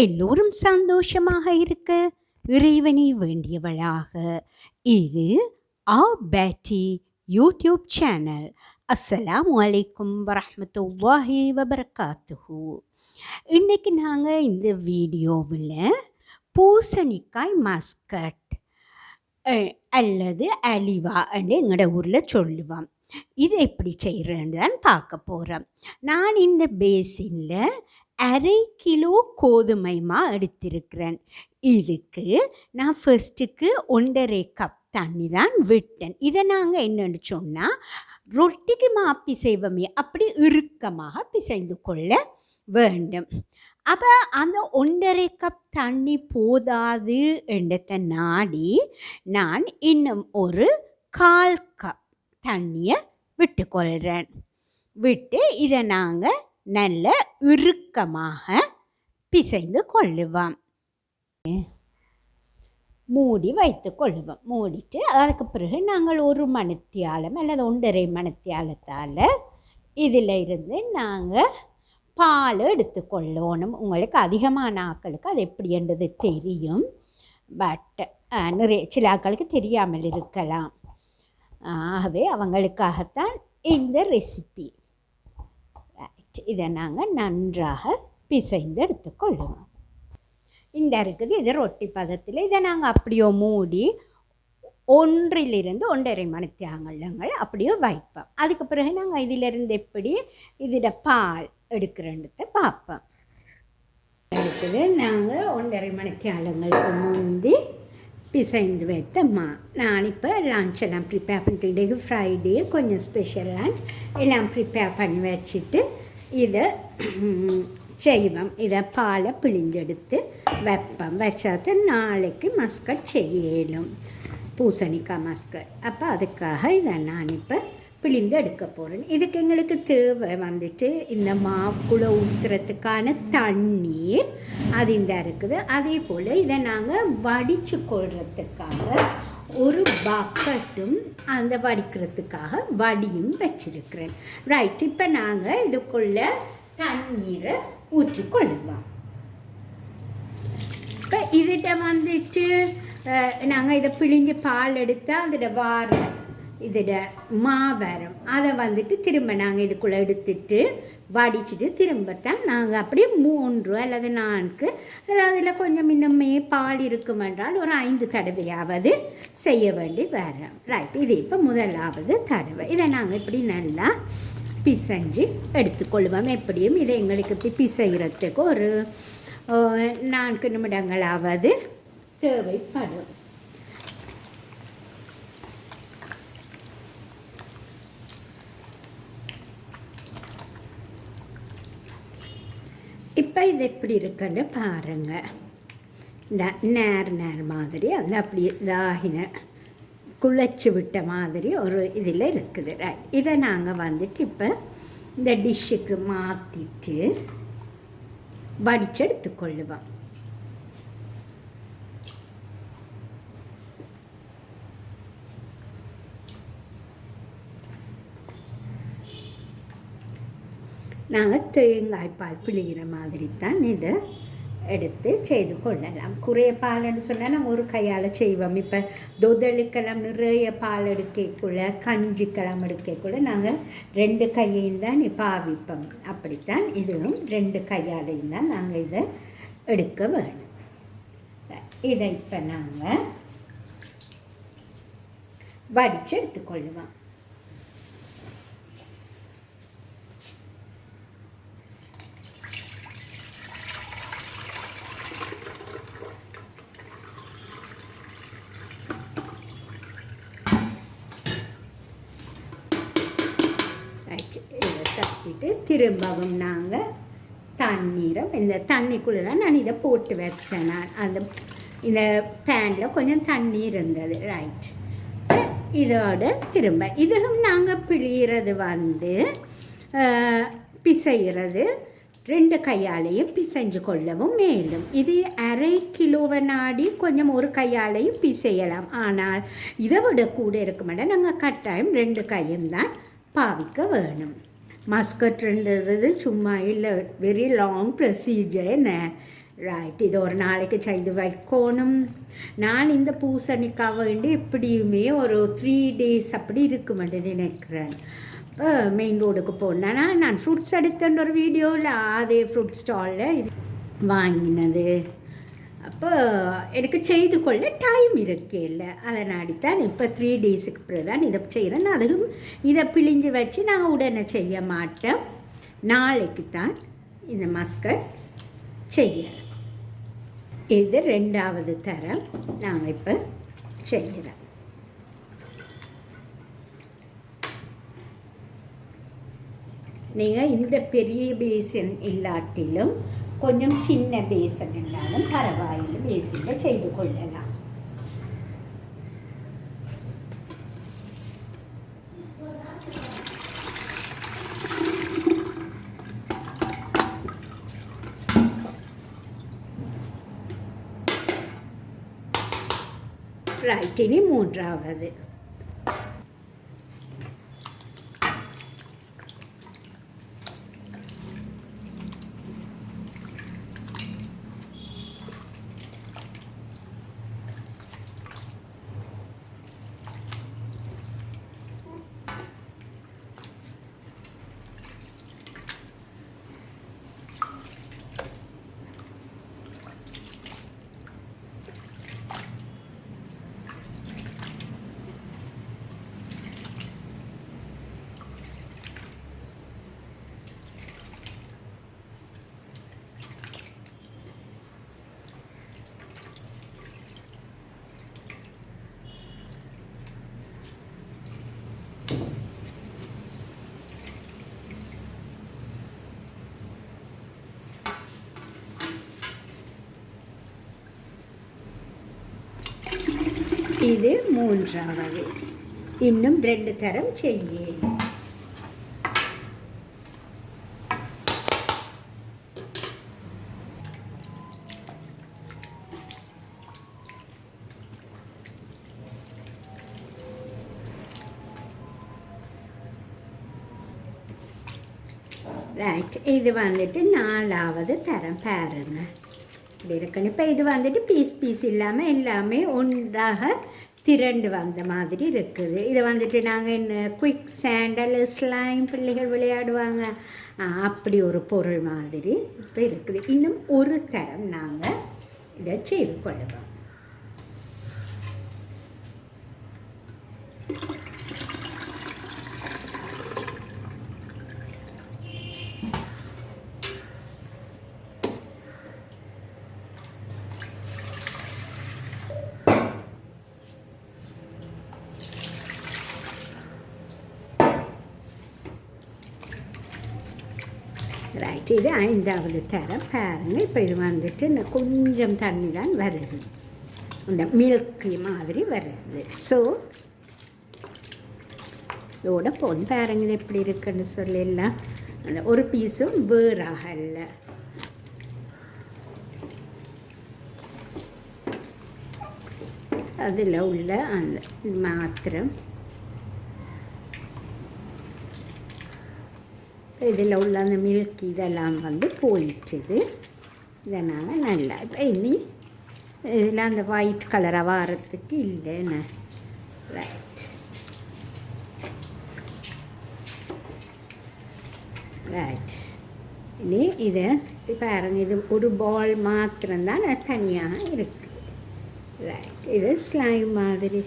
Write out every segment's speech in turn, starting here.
எல்லோரும் சந்தோஷமாக இருக்க இறைவனை வேண்டியவளாக. இது ஆ பேட்டி யூடியூப் சேனல். அஸ்ஸலாம் அலைக்கும் வரஹ்மத்துல்லாஹி வபரகாத்துஹு. இன்னைக்கு நாங்கள் இந்த வீடியோவில் பூசணிக்காய் மஸ்கட் அல்லது அலிவா என்று எங்களோட ஊரில் சொல்லுவோம். இது எப்படி செய்கிறேன்னு தான் பார்க்க போகிறோம் நான் இந்த பேசினில் அரை கிலோ கோதுமை மா எடுத்திருக்கிறேன். இதுக்கு நான் ஃபர்ஸ்ட்டுக்கு ஒன்றரை கப் தண்ணி தான் விட்டேன். இதை நாங்கள் என்னென்னு சொன்னால் ரொட்டிக்கு மா பிசைவமே அப்படி இறுக்கமாக பிசைந்து கொள்ள வேண்டும். அப்போ அந்த ஒன்றரை கப் தண்ணி போதாது என்றதை நாடி நான் இன்னும் ஒரு கால் கப் தண்ணியை விட்டுக்கொள்கிறேன் விட்டு இதை நாங்கள் நல்ல இறுக்கமாக பிசைந்து கொள்ளுவோம் மூடி வைத்து கொள்ளுவோம். மூடிட்டு அதுக்கு பிறகு நாங்கள் ஒரு மணித்தியாலம் அல்லது ஒன்றரை மணித்தியாலத்தால் இதில் இருந்து நாங்கள் பால் எடுத்துக்கொள்ளணும் உங்களுக்கு அதிகமான ஆக்களுக்கு அது எப்படின்றது தெரியும். பட் நிறைய சில ஆக்களுக்கு தெரியாமல் இருக்கலாம். ஆகவே அவங்களுக்காகத்தான் இந்த ரெசிபி இதை நாங்கள் நன்றாக பிசைந்து எடுத்துக்கொள்ளுவோம் இந்த இருக்குது இது ரொட்டி பதத்தில். இதை நாங்கள் அப்படியோ மூடி ஒன்றிலிருந்து ஒன்றரை மணி மணித்தியாங்கங்கள் அப்படியோ வைப்போம். அதுக்கு பிறகு நாங்கள் இதிலிருந்து எப்படி இதில் பால் எடுக்கிறன்றதை பார்ப்போம். அடுத்தது நாங்கள் ஒன்றரை மணி மணித்தியாலங்களுக்கு முந்தி பிசைந்து வைத்த மா நான் இப்போ லன்ச் எல்லாம் ப்ரிப்பேர் பண்ணிட்டு ஃப்ரைடே கொஞ்சம் ஸ்பெஷல் லன்ச் எல்லாம் ப்ரிப்பேர் பண்ணி வச்சுட்டு இதை செய்வோம் இதை பாலை பிழிஞ்செடுத்து வைப்போம் வச்சாத நாளைக்கு மஸ்கட் செய்யலும் பூசணிக்காய் மஸ்கட் அப்போ அதுக்காக இதை நான் இப்போ பிழிந்து எடுக்க போகிறேன் இதுக்கு எங்களுக்கு தேவை வந்துட்டு இந்த மாவுக்குள்ளே ஊற்றுறதுக்கான தண்ணீர் அது இந்த இருக்குது அதே போல் இதை நாங்கள் வடித்து கொள்றதுக்காக ஒரு பக்கெட்டும் அந்த வடிக்கிறதுக்காக வடியும் வச்சிருக்கிறேன். ரைட் இப்போ நாங்கள் இதுக்குள்ளே தண்ணீரை ஊற்றிக்கொள்ளுவோம் இப்போ இதிட்ட வந்துட்டு நாங்கள் இதை பிழிஞ்சு பால் எடுத்தால் அதில் வார இதோட மாவரம். அதை வந்துட்டு திரும்ப நாங்கள் இதுக்குள்ளே எடுத்துட்டு வடிச்சிட்டு திரும்பத்தான் நாங்கள் அப்படியே மூன்று அல்லது நான்கு அல்லது அதில் கொஞ்சம் இன்னுமே பால் இருக்கும் என்றால் ஒரு ஐந்து தடவையாவது செய்ய வேண்டி வரோம். ரைட் இது இப்போ முதலாவது தடவை. இதை நாங்கள் இப்படி நல்லா பிசைஞ்சு எடுத்துக்கொள்வோம். எப்படியும் இதை எங்களுக்கு இப்படி பிசைகிறதுக்கு ஒரு நான்கு நிமிடங்களாவது தேவைப்படும். இப்போ இது எப்படி இருக்குன்னு பாருங்க. இந்த நேர் நேர் மாதிரி அது அப்படி இதாகின குழைச்சி விட்ட மாதிரி ஒரு இதில் இருக்குது. இதை நாங்கள் வந்துட்டு இப்போ இந்த டிஷ்ஷுக்கு மாற்றிட்டு வடிச்செடுத்து எடுத்துக்கொள்ளுவோம் நாங்கள் தேங்காய் பால் பிழிகிற மாதிரி தான் இதை எடுத்து செய்து கொள்ளலாம். குறைய பால்னு சொன்னால் நாங்கள் ஒரு கையால் செய்வோம். இப்போ தொதலுக்கெல்லாம் நிறைய பால் எடுக்கக்குள்ள கஞ்சிக்கெல்லாம் எடுக்கக்குள்ள நாங்கள் ரெண்டு கையையும் தான் பாவிப்போம். அப்படித்தான் இதுவும் ரெண்டு கையாலையும் தான் நாங்கள் இதை எடுக்க வேணும் இதை இப்போ நாங்கள் வடித்து எடுத்துக்கொள்ளுவோம் ரைட் இதை தட்டிட்டு திரும்பவும் நாங்கள் தண்ணீரை இந்த தண்ணிக்குள்ளே தான் நான் இதை போட்டு வச்சேன் நான் அந்த இந்த பேனில் கொஞ்சம் தண்ணி இருந்தது. ரைட் இதோட திரும்ப இதுவும் நாங்கள் பிழிகிறது வந்து பிசைகிறது ரெண்டு கையாலையும் பிசைஞ்சு கொள்ளவும் மேலும் இது அரை கிலோவை நாடி கொஞ்சம் ஒரு கையாலையும் பிசையலாம். ஆனால் இதை விட கூட இருக்க மாட்டேன் நாங்கள் கட்டாயம் ரெண்டு கையும் தான் பாவிக்க வேணும். மஸ்கட்ன்றது சும்மா இல்லை. வெரி லாங் ப்ரொசீஜர் என்ன? ரைட் இது ஒரு நாளைக்கு செய்து வைக்கணும். நான் இந்த பூசணிக்காக வேண்டி எப்படியுமே ஒரு த்ரீ டேஸ் அப்படி இருக்க மாட்டேன் நினைக்கிறேன். இப்போ மெயின் ரோடுக்கு போனேன்னா நான் ஃப்ரூட்ஸ் எடுத்தேன் ஒரு வீடியோவில் அதே ஃப்ரூட் ஸ்டாலில் வாங்கினது. அப்போ எனக்கு செய்து கொள்ள டைம் இருக்கே இல்லை. அதனாடி தான் இப்போ த்ரீ டேஸுக்கு பிறகு தான் இதை செய்கிறேன். அதுவும் இதை பிழிஞ்சு வச்சு நான் உடனே செய்ய மாட்டேன். நாளைக்கு தான் இந்த மஸ்கட் செய்யணும் இது ரெண்டாவது தரம் நாங்கள் இப்போ செய்கிறோம். நீங்கள் இந்த பெரிய பேசன் இல்லாட்டிலும் கொஞ்சம் சின்ன பேசன் இருந்தாலும் பரவாயில்லை பேசனில் செய்து கொள்ளலாம் ரைட் இனி மூன்றாவது இது மூன்றாவது. இன்னும் ரெண்டு தரம் செய்யேன் ரைட் இது வந்துட்டு நாலாவது தரம் பாருங்கள் இப்படி இருக்குன்னு. இப்போ இது வந்துட்டு பீஸ் பீஸ் இல்லாமல் எல்லாமே ஒன்றாக திரண்டு வந்த மாதிரி இருக்குது. இதை வந்துட்டு நாங்கள் என்ன குயிக் சாண்டல் ஸ்லைம் பிள்ளைகள் விளையாடுவாங்க. அப்படி ஒரு பொருள் மாதிரி இப்போ இருக்குது. இன்னும் ஒரு தரம் நாங்கள் இதை செய்து கொள்ளுவோம் ரைட் இது ஐந்தாவது தரம் பாருங்கள் இப்போ இது வந்துட்டு இந்த கொஞ்சம் தண்ணி தான் வருது இந்த மில்கி மாதிரி வருது ஸோ இதோட போதும் பாருங்கள் எப்படி இருக்குன்னு சொல்லிடலாம் அந்த ஒரு பீஸும் வேறாக இல்லை. அதில் உள்ள அந்த மாத்திரம். இதில் உள்ள அந்த மில்க் இதெல்லாம் வந்து போயிடுச்சுது இதனால் நல்லா இப்போ இனி இதில் அந்த ஒயிட் கலராக வாரத்துக்கு இல்லைன்னு ரைட் ரைட் இனி இதை பாருங்க இது ஒரு பால் மாத்திரம்தான் தனியாக இருக்குது ரைட் இது ஸ்லைம் மாதிரி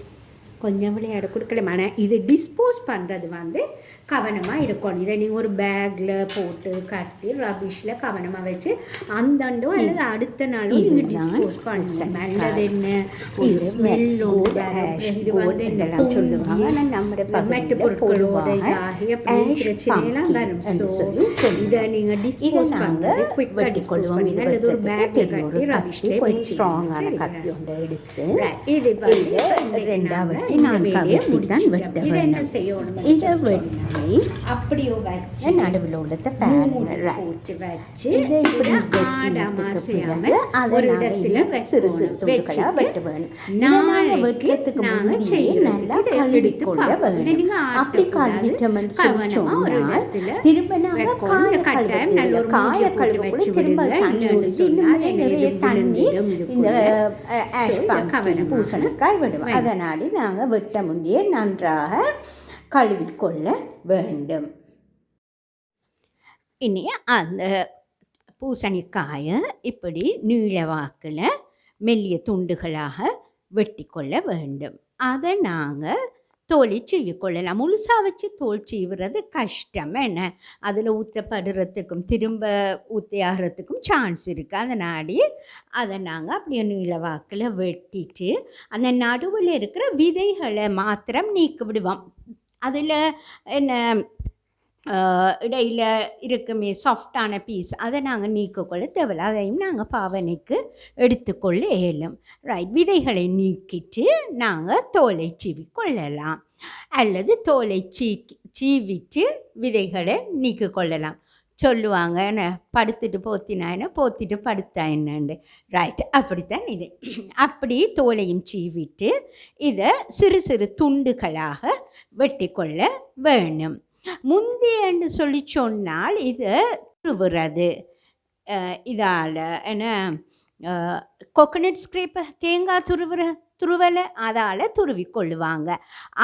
கொஞ்சம் விளையாட கொடுக்கலாம் ஆனால் இது டிஸ்போஸ் பண்ணுறது வந்து கவனமாக இருக்கணும். இதை நீங்கள் ஒரு பேக்கில் போட்டு கட்டி ரபிஷில் கவனமாக வச்சு அந்தாண்டோ அல்லது அடுத்த நாளும் நீங்கள் டிஸ்போஸ் பண்ணணும். நல்லது என்ன? ash இது வந்து என்ன என்றெல்லாம் சொல்லுவாங்க. நம்முடைய மற்ற பொருட்களோட பொதுவாக இதாகி அப்படி ash பிரச்சனையெல்லாம் வரும் ஸோ. இதை நீங்கள் டிஸ்போஸ் பண்ணுறது குயிக்காக டிஸ்போஸ் பண்ணி அல்லது ஒரு பேக்கில் கட்டி கத்தி ரபிஷ்லேயே கொஞ்சம் ஸ்ட்ராங்கான கத்தி ஒன்று எடுத்து. இது வந்து ரெண்டாவது நான் வேலையை கவிழ்த்தி தான் முடிச்சிட்டோம். வெட்ட செய்யணும் இதை வெட்டி அப்படியோ வச்சு நடுவில் உள்ளத பாருங்க சிறு சிறு வைக்கணும். துண்டுகளா வச்சுட்டு வெட்ட வேணும் வெட்டுறதுக்கு நாங்க முன்னாடியே நல்லா கழுவி எடுத்து கொள்ள நீங்க அப்படி. கழுவிட்டோம்னு சொன்னால் திரும்ப நாங்க வைக்கணும். காய ஒரு காய கழுவக்குள்ள வச்சு திரும்ப. தண்ணி ஊற்றி நிறைய தண்ணி இந்த பூசணிக்காய் விடுவோம். அதனால நாங்கள் வெட்ட முந்தையே நன்றாக கழுவிக்கொள்ள வேண்டும். இனி அந்த பூசணிக்காயை இப்படி நீள வாக்கில் மெல்லிய துண்டுகளாக வெட்டி கொள்ள வேண்டும். அதை நாங்கள் தோலி செய்ய கொள்ளலாம் முழுசாக வச்சு தோல் செய்வது கஷ்டம். என்ன? அதில் ஊற்றப்படுறதுக்கும் திரும்ப ஊற்றியாகிறதுக்கும் சான்ஸ் இருக்குது அதனாடி அதை நாங்கள் அப்படியே நீளவாக்கில் வெட்டிட்டு அந்த நடுவில் இருக்கிற விதைகளை மாத்திரம் நீக்கி விடுவோம். அதில் என்ன இடையில இருக்குமே சாஃப்டான பீஸ் அதை நாங்கள் நீக்கக்கொள்ள தேவையில்ல அதையும் நாங்கள் பாவனைக்கு எடுத்துக்கொள்ள இயலும் ரைட் விதைகளை நீக்கிட்டு நாங்கள் தோலை சீவி கொள்ளலாம் அல்லது தோலை சீ சீவிட்டு விதைகளை நீக்கி கொள்ளலாம் சொல்லுவாங்க என்ன? படுத்துட்டு போத்தினா என்ன? போத்திட்டு படுத்தா என்னண்டு? ரைட் அப்படித்தான் இது. அப்படி தோலையும் சீவிட்டு இதை சிறு சிறு துண்டுகளாக வெட்டி கொள்ள வேணும் முந்தி என்று சொல்லி சொன்னால் இது துருவுறது. இதால் என்ன கோகனட் ஸ்க்ரேப்பை தேங்காய் துருவுற துருவலை அதால் துருவிக்கொள்ளுவாங்க.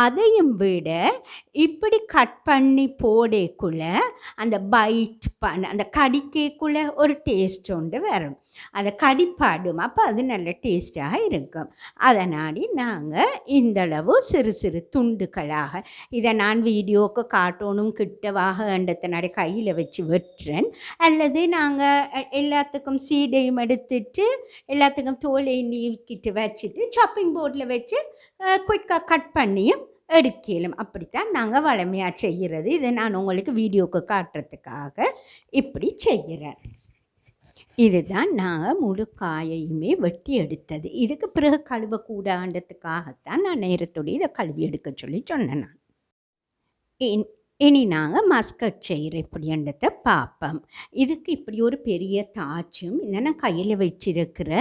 அதையும் விட இப்படி கட் பண்ணி போடக்குள்ள அந்த பைட் பண்ண அந்த கடிக்கக்குள்ள ஒரு டேஸ்ட் உண்டு வரும். அதை கடிப்பாடும் அப்போ அது நல்ல டேஸ்ட்டாக இருக்கும். அதனாடி நாங்கள் இந்தளவு சிறு சிறு துண்டுகளாக இதை நான் வீடியோவுக்கு காட்டணும் கிட்டவாக என்றத்தினாடி கையில் வச்சு வெட்டுறேன். அல்லது நாங்கள் எல்லாத்துக்கும் சீடையும் எடுத்துட்டு எல்லாத்துக்கும் தோலை நீக்கிட்டு வச்சுட்டு சாப்பிங் போர்டில் வச்சு குயிக்காக கட் பண்ணியும் எடுக்கலும். அப்படித்தான் நாங்கள் வளமையாக செய்கிறது இதை நான் உங்களுக்கு வீடியோவுக்கு காட்டுறதுக்காக இப்படி செய்கிறேன் இதுதான் நாங்கள் முழு காயையுமே வெட்டி எடுத்தது. இதுக்கு பிறகு கழுவக்கூடாண்டதுக்காகத்தான் நான் நேரத்தோடு இதை கழுவி எடுக்க சொல்லி சொன்னேன் நான். இனி நாங்கள் மஸ்கட் செய்கிற இப்படின்றத பார்ப்போம். இதுக்கு இப்படி ஒரு பெரிய தாச்சும் இல்லைன்னா கையில் வச்சிருக்கிற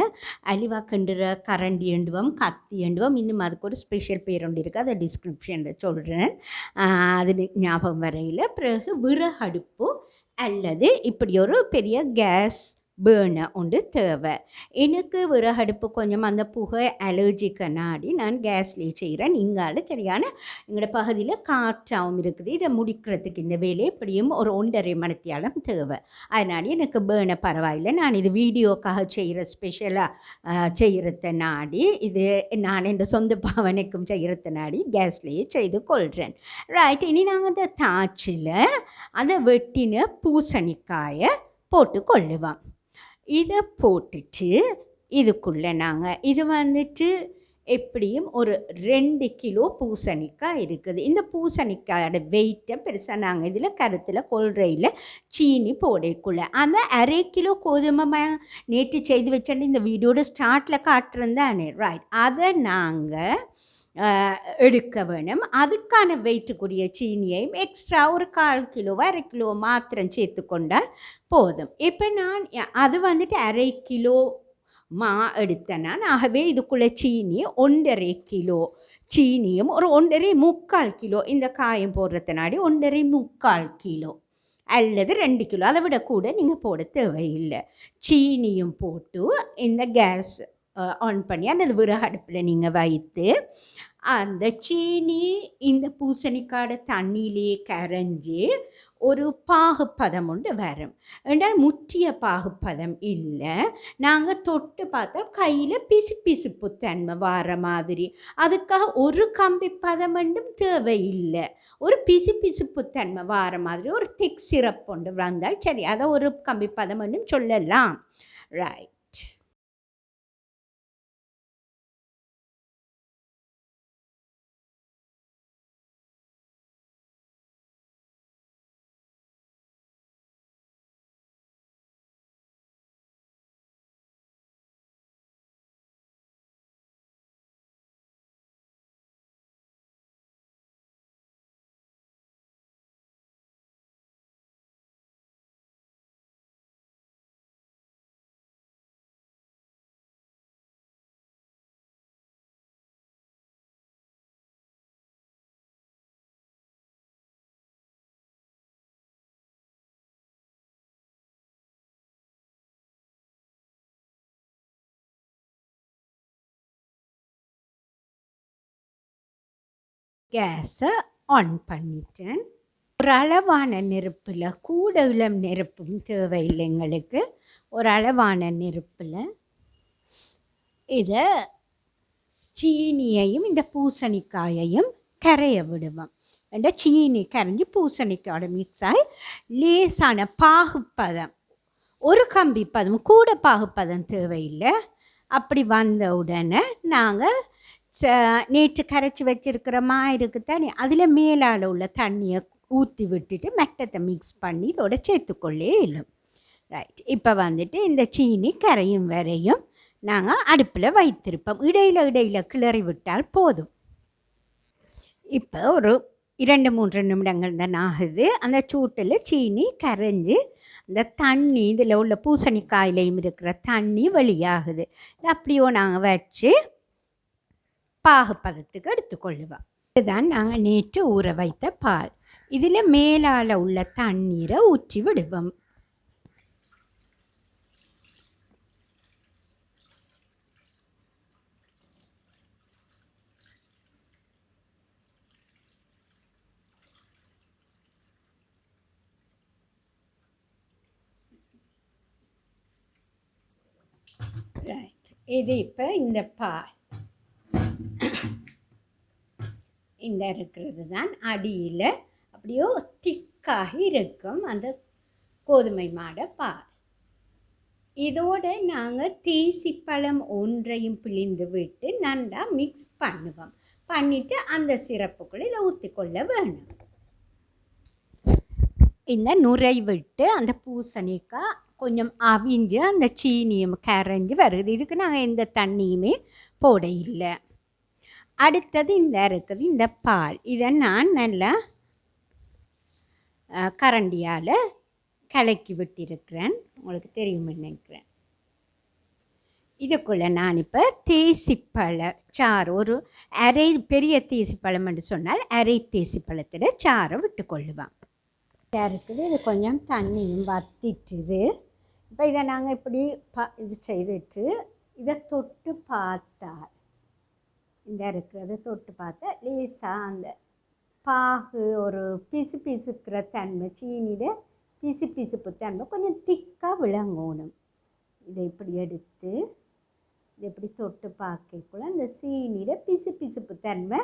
அலிவா கண்டுற கரண்டி எண்டுவோம் கத்தி எண்டுவோம் இன்னும் அதுக்கு ஒரு ஸ்பெஷல் பேர் ஒன்று இருக்குது அதை டிஸ்கிரிப்ஷனில் சொல்கிறேன் அது ஞாபகம் வரையில். பிறகு விறகடுப்பு அல்லது இப்படி ஒரு பெரிய கேஸ் பேர்னர் ஒன்று தேவை. எனக்கு விறகடுப்பு கொஞ்சம் அந்த புகை அலர்ஜிக்க நாடி நான் கேஸ்லேயே செய்கிறேன் இங்கால சரியான எங்களோட பகுதியில் காற்றாவும் இருக்குது. இதை முடிக்கிறதுக்கு இந்த வேலையை எப்படியும் ஒரு ஒன்றரை மணித்தியாலம் தேவை. அதனால எனக்கு பேர்னை பரவாயில்லை. நான் இது வீடியோக்காக செய்கிற ஸ்பெஷலாக செய்கிறத நாடி இது நான் என் சொந்த பாவனைக்கும் செய்கிறத நாடி கேஸ்லேயே செய்து கொள்கிறேன் ரைட் இனி நாங்கள் அந்த தாச்சில் அதை வெட்டின பூசணிக்காயை போட்டு கொள்ளுவோம் இதை போட்டுட்டு இதுக்குள்ளே நாங்கள் இது வந்துட்டு எப்படியும் ஒரு ரெண்டு கிலோ பூசணிக்காய் இருக்குது. இந்த பூசணிக்காயோட வெயிட்டை பெருசாக நாங்கள் இதில் கருத்தில் கொள்றையில் சீனி போடக்குள்ள. அந்த அரை கிலோ கோதுமை நேற்று செய்து வச்சேன்னு இந்த வீடியோட ஸ்டார்ட்டில் காட்டுறந்தானே ரைட் அதை நாங்கள் எடுக்க வேணும். அதுக்கான வெயிட்டுக்குரிய சீனியையும் எக்ஸ்ட்ரா ஒரு கால் கிலோ அரை கிலோ மாத்திரம் சேர்த்து கொண்டால் போதும். இப்போ நான் அது வந்துட்டு அரை கிலோ மா எடுத்தேன் நான். ஆகவே இதுக்குள்ளே சீனி ஒன்றரை கிலோ சீனியும் ஒரு ஒன்றரை முக்கால் கிலோ இந்த காயம் போடுறதுனாடி ஒன்றரை முக்கால் கிலோ அல்லது ரெண்டு கிலோ. அதை விட கூட நீங்கள் போட தேவையில்லை. சீனியும் போட்டு இந்த கேஸ் ஆன் பண்ணி அந்த விறகு அடுப்பில் நீங்கள் வைத்து அந்த சீனி இந்த பூசணிக்காட தண்ணியிலே கரைஞ்சி ஒரு பாகுப்பதம் உண்டு வரும். என்றால் முற்றிய பாகுப்பதம் இல்லை. நாங்கள் தொட்டு பார்த்தா கையில் பிசு பிசுப்பு தன்மை வர மாதிரி. அதுக்காக ஒரு கம்பி பதம் மட்டும் தேவையில்லை. ஒரு பிசு பிசுப்பு தன்மை வார மாதிரி ஒரு திக் சிரப் கொண்டு வந்தால் சரி அதை ஒரு கம்பி பதம் மட்டும் சொல்லலாம். ரைட் கேஸை ஆன் பண்ணிட்டேன். ஒரு அளவான நெருப்பில் கூட இளம் நெருப்பும் தேவையில்லை எங்களுக்கு. ஒரு அளவான நெருப்பில் இதை சீனியையும் இந்த பூசணிக்காயையும் கரைய விடுவோம். இந்த சீனி கரைஞ்சி பூசணிக்காயோட மிக்ஸ் ஆகி லேசான பாகுப்பதம். ஒரு கம்பி பதம் கூட பாகுப்பதம் தேவையில்லை. அப்படி வந்த உடனே நாங்கள் நேற்று கரைச்சி வச்சிருக்கிற மா இருக்குது தானே அதில் மேலால் உள்ள தண்ணியை ஊற்றி விட்டுட்டு மெட்டத்தை மிக்ஸ் பண்ணி இதோட சேர்த்துக்கொள்ளே இல்லை ரைட் இப்போ வந்துட்டு இந்த சீனி கரையும் வரையும் நாங்கள் அடுப்பில் வைத்திருப்போம். இடையில இடையில கிளறி விட்டால் போதும். இப்போ ஒரு இரண்டு மூன்று நிமிடங்கள் தான் ஆகுது. அந்த சூட்டில் சீனி கரைஞ்சி அந்த தண்ணி இதில் உள்ள பூசணிக்காயிலையும் இருக்கிற தண்ணி வெளியாகுது. அப்படியோ நாங்கள் வச்சு பாகுப்பதத்துக்கு எடுத்துக்கொள்ளுவோம் இதுதான் நாங்கள் நேற்று ஊற வைத்த பால். இதில் மேலால் உள்ள தண்ணீரை ஊற்றி விடுவோம். ரைட் இது இப்போ இந்த பால். இந்த இருக்கிறது தான் அடியில். அப்படியோ திக்காக இருக்கும் அந்த கோதுமை மாடை பால் இதோட நாங்கள் தேசிப்பழம் ஒன்றையும் பிழிந்து விட்டு நன்றா மிக்ஸ் பண்ணுவோம். பண்ணிவிட்டு அந்த சிறப்புக்குள்ளே இதை ஊற்றிக்கொள்ள வேணும். இந்த நுரை விட்டு அந்த பூசணிக்காய் கொஞ்சம் அவிஞ்சு அந்த சீனியும் கரைஞ்சி வருது. இதுக்கு நாங்கள் எந்த தண்ணியுமே போட இல்லை. அடுத்தது இந்த இருக்குது இந்த பால். இதை நான் நல்லா கரண்டியால் கலக்கி விட்டிருக்கிறேன். உங்களுக்கு தெரியும் நினைக்கிறேன். இதுக்குள்ளே நான் இப்போ தேசிப்பழ சாறு ஒரு அரை பெரிய தேசிப்பழம் என்று சொன்னால் அரை தேசிப்பழத்தில் சாறை விட்டுக்கொள்ளுவேன் இருக்குது இது கொஞ்சம் தண்ணியும் வத்திட்டுது. இப்போ இதை நாங்கள் இப்படி ப இது செய்துட்டு இதை தொட்டு பார்த்து இந்த இருக்கிறத தொட்டு பார்த்தா லேசாக அந்த பாகு ஒரு பிசு பிசுக்கிற தன்மை சீனியில் பிசு பிசுப்பு தன்மை கொஞ்சம் திக்காக விளங்கணும். இதை இப்படி எடுத்து இதை இப்படி தொட்டு பார்க்கக்குள்ள அந்த சீனியில் பிசு பிசுப்பு தன்மை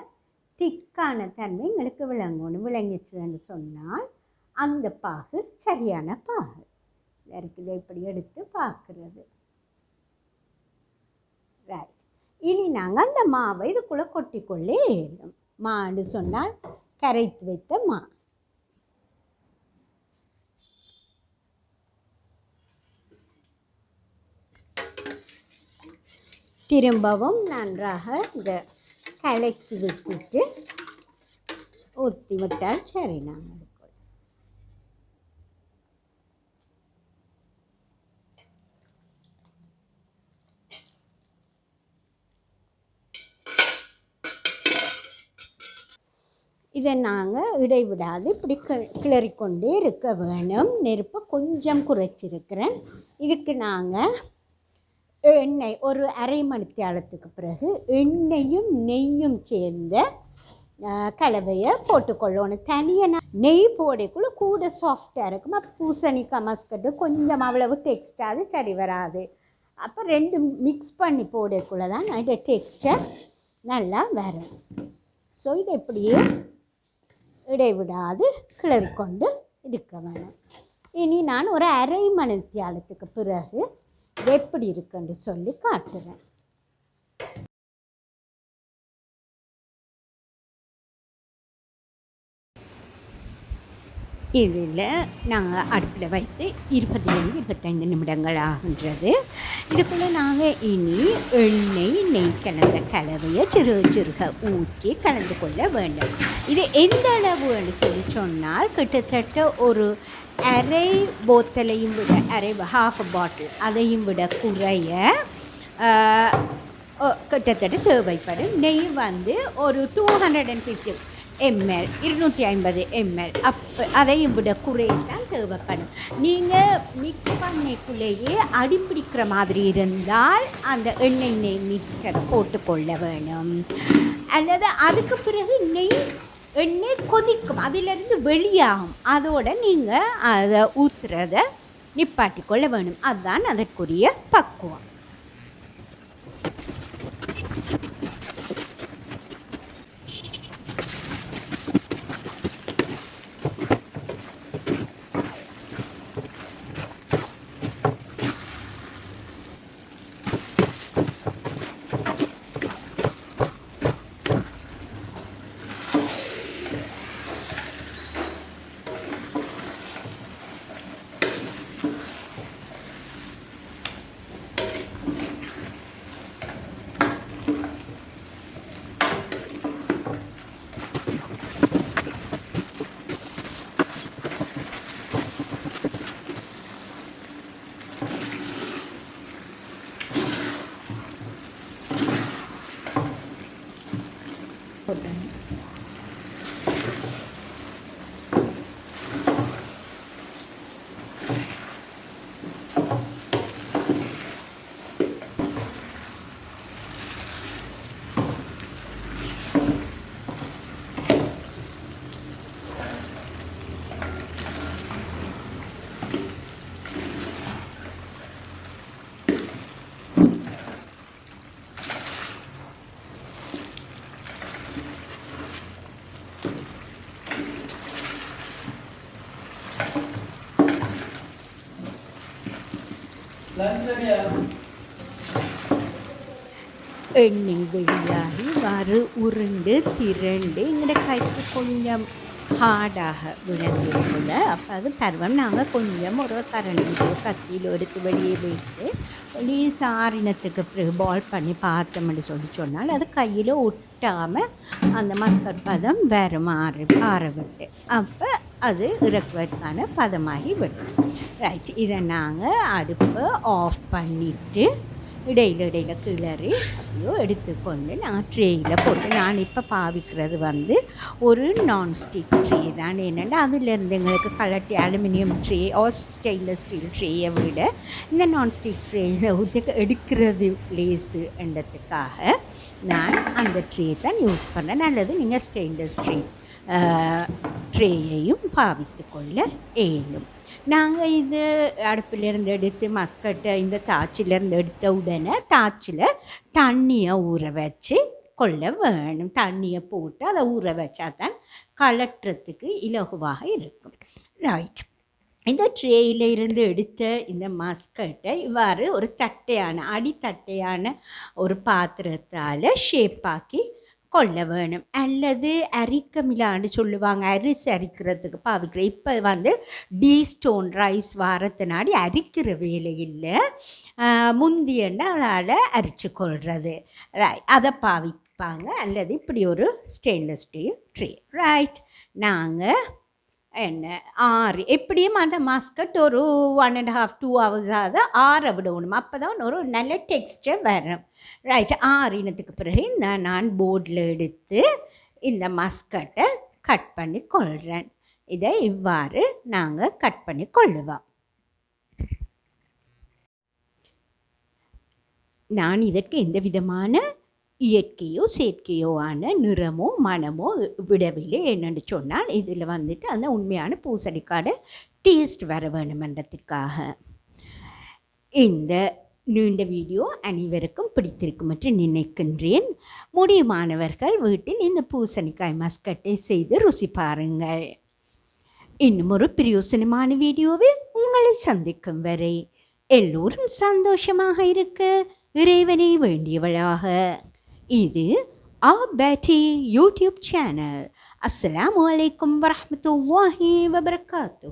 திக்கான தன்மை எங்களுக்கு விளங்கணும் விளங்கிச்சுன்னு சொன்னால் அந்த பாகு சரியான பாகு. இருக்குது இப்படி எடுத்து பார்க்குறது. ரைட் இனி நாங்கள் அந்த மாவை இதுக்குள்ளே கொட்டிக்கொள்ளே ஏறும் மாடு சொன்னால் கரைத்து வைத்த மா. திரும்பவும் நன்றாக இந்த கலக்கி விட்டுட்டு ஊற்றி விட்டால் சரி நாங்கள் இதை நாங்கள் இடைவிடாது இப்படி கிளறிக்கொண்டே இருக்க வேணும். நெருப்பை கொஞ்சம் குறைச்சிருக்கிறேன். இதுக்கு நாங்கள் எண்ணெய் ஒரு அரை மணித்தியாலத்துக்கு பிறகு எண்ணெயும் நெய்யும் சேர்ந்த கலவையை போட்டுக்கொள்ளணும் தனியாக நான் நெய் போடக்குள்ள கூட சாஃப்டாக இருக்கும். அப்போ பூசணிக்காய் மஸ்கட்டு கொஞ்சம் அவ்வளவு டெக்ஸ்டாக சரி வராது. அப்போ ரெண்டு மிக்ஸ் பண்ணி போடக்குள்ள தான் அதோட டெக்ஸ்டர் நல்லா வரும். ஸோ இதை இப்படியே இடைவிடாது கிளறிக்கொண்டு இருக்க வேணும். இனி நான் ஒரு அரை மணி தியாலத்துக்கு பிறகு எப்படி இருக்குன்னு சொல்லி காட்டுறேன். இதில் நாங்கள் அடுப்பில் வைத்து இருபத்திலேருந்து இருபத்தைந்து நிமிடங்கள் ஆகின்றது இதுக்குள்ளே நாங்கள் இனி எண்ணெய் நெய் கலந்த கலவையை சிறு சிறுக ஊற்றி கலந்து கொள்ள வேண்டும். இது எந்த அளவுன்னு சொல்லி சொன்னால் கிட்டத்தட்ட ஒரு அரை போத்தலையும் விட அரை ஹாஃப் பாட்டில் அதையும் விட குறைய கிட்டத்தட்ட தேவைப்படும். நெய் வந்து ஒரு two hundred and fifty ML இருநூற்றி ஐம்பது எம்எல். அப்போ அதையும் விட குறையத்தான் தேவைப்படும். நீங்கள் மிக்ஸ் பண்ணிக்குள்ளேயே அடிப்பிடிக்கிற மாதிரி இருந்தால் அந்த எண்ணெய் நெய் மிக்ஸ்டர் போட்டுக்கொள்ள வேணும். அல்லது அதுக்கு பிறகு நெய் எண்ணெய் கொதிக்கும். அதிலிருந்து வெளியாகும். அதோட நீங்கள் அதை ஊற்றுறத நிப்பாட்டி கொள்ள வேணும். அதுதான் அதற்குரிய பக்குவம். எண்ணெய் வெளியாகி வறு உருண்டு திரண்டு எங்களோட கைக்கு கொஞ்சம் ஹார்டாக விளங்கியிருக்குல்ல அப்போ அது பருவம். நாங்கள் கொஞ்சம் ஒரு கரண்டியோ கத்தியில் எடுத்து வெளியே வைத்து வெளியே சாரினத்துக்கு பிறகு பால் பண்ணி பார்த்தோம்னு சொல்லி சொன்னால் அது கையில் ஒட்டாமல் அந்த மஸ்கட் பதம் வேறு மாறி ஆற விட்டு அப்போ அது இறக்குவதற்கான பதமாகி விடும். ரைட் இதை நாங்கள் அடுப்பை ஆஃப் பண்ணிவிட்டு இடையில இடையில கிளறி அப்படியோ எடுத்துக்கொண்டு நான் ட்ரேயில் போட்டு நான் இப்போ பாவிக்கிறது வந்து ஒரு நான்ஸ்டிக் ட்ரே தான். என்னென்னா அதுலேருந்து எங்களுக்கு கலட்டி aluminium tray or stainless steel ட்ரேயை விட இந்த நான்ஸ்டிக் ட்ரேயில் ஊற்றி எடுக்கிறது லேஸு என்றதுக்காக நான் அந்த ட்ரே தான் யூஸ் பண்ணேன். நல்லது நீங்கள் ஸ்டெயின்லெஸ் ட்ரே ட்ரேயையும் பாவித்து கொள்ள இயலும் நாங்கள் இது அடுப்பிலேருந்து எடுத்து மஸ்கட்டை இந்த தாச்சிலேருந்து எடுத்த உடனே தாச்சில் தண்ணியை ஊற வச்சு கொள்ள வேணும் தண்ணியை போட்டு அதை ஊற வச்சா தான் கலட்டுறதுக்கு இலகுவாக இருக்கும் ரைட் இந்த ட்ரேயில் இருந்து எடுத்த இந்த மஸ்கட்டை இவ்வாறு ஒரு தட்டையான அடித்தட்டையான ஒரு பாத்திரத்தால் ஷேப்பாக்கி கொள்ள வேணும். அல்லது அரிக்கமிலான்னு சொல்லுவாங்க. அரிசி அரிக்கிறதுக்கு பாவிக்கிற இப்போ வந்து டீ ஸ்டோன் ரைஸ் வாரத்தினாடி அரிக்கிற வேலை இல்லை முந்தியன்னா அதால் அரிச்சு கொள்வது அதை பாவிப்பாங்க. அல்லது இப்படி ஒரு ஸ்டெயின்லெஸ் ஸ்டீல் ட்ரே. ரைட். நாங்கள் என்ன? ஆறு. எப்படியும் அந்த மஸ்கட் ஒரு ஒன் அண்ட் ஹாஃப் டூ ஹவர்ஸாவது ஆற விடணும். அப்போ தான் ஒரு நல்ல டெக்ஸ்டர் வரும். ரைட் ஆறினத்துக்கு பிறகு இந்த நான் போர்டில் எடுத்து இந்த மஸ்கட்டை கட் பண்ணி கொள்கிறேன் இதை இவ்வாறு நாங்கள் கட் பண்ணி கொள்ளுவோம். நான் இதற்கு எந்த விதமான இயற்கையோ செயற்கையோ ஆன நிறமோ மனமோ விடவில்லை என்னென்னு சொன்னால் இதில் வந்துட்டு அந்த உண்மையான பூசணிக்காட டேஸ்ட் வர வேணுமன்றத்திற்காக இந்த நீண்ட வீடியோ அனைவருக்கும் பிடித்திருக்கும் என்று நினைக்கின்றேன். முடியுமானவர்கள் வீட்டில் இந்த பூசணிக்காய் மஸ்கட்டை செய்து ருசி பாருங்கள். இன்னும் ஒரு பிரயோசனமான வீடியோவில் உங்களை சந்திக்கும் வரை எல்லோரும் சந்தோஷமாக இருக்க இறைவனை வேண்டியவளாக. இது ஆ பேட்டி யூடியூப் சேனல். அஸ்ஸலாமு அலைக்கும் வரஹ்மத்துல்லாஹி வபர்காத்து